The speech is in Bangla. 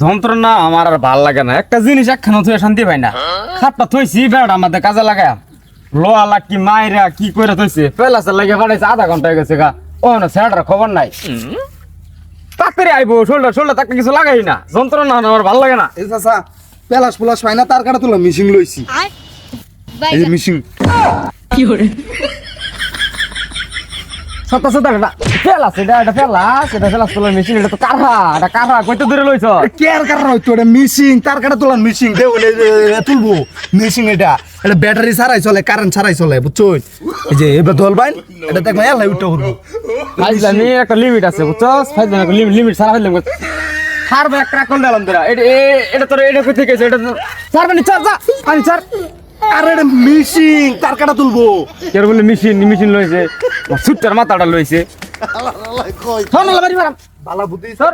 যন্ত্রণা আমার আর ভালো লাগে না। একটা জিনিস একখানা থুয়ে শান্তি পাই না। খাটটা থইছি বেড়া আমাদের কাজে লাগায়। লোয়া লাকি মাইরা কি করে থইছে? পেলাসের লাগে পাঠাইছে আধা ঘণ্টা হয়ে গেছে গা। ও না স্যারটার খবর নাই। তাড়াতাড়ি আইবো শোল্ডার শোল্ডার তাকে কিছু লাগাই না। যন্ত্রণা আমার ভালো লাগে না। এই চাচা পেলাস পুলাস পাই না তার কাটা তুলা মিশিং লইছি। এই মিশিং সত্য সত্য এটা ফেলাস এটা এটা এটা তোলার মেশিন এটা তো কারহা এটা কারহা কইতে দূরে লইছ। কেয়ার কার হয়তো এটা মিশিং তার কাটা তুলা মিশিং দে বলে তুলবো। মিশিং এটা। এটা ব্যাটারি ছাড়াই চলে কারেন্ট ছাড়াই চলে বুঝছ? এই যে এবার দল বাইন এটা দেখো এলাই উঠতে করব ফাইজলামি একটা লিমিট আছে বুঝছস ফাইজলামি একটা লিমিট ছাড়া ফেললাম ছাড় ব্যাক ক্র্যাক করে দিলাম তোরা। এটা এটা তোর ছাড় যা। পানি ছাড়। আরে এটা মিশিং তার কাটা তুলবো? কেন বলে মেশিন মেশিন লইছে। সুটার মাথাটা লইছে। বালা বুদ্ধি স্যার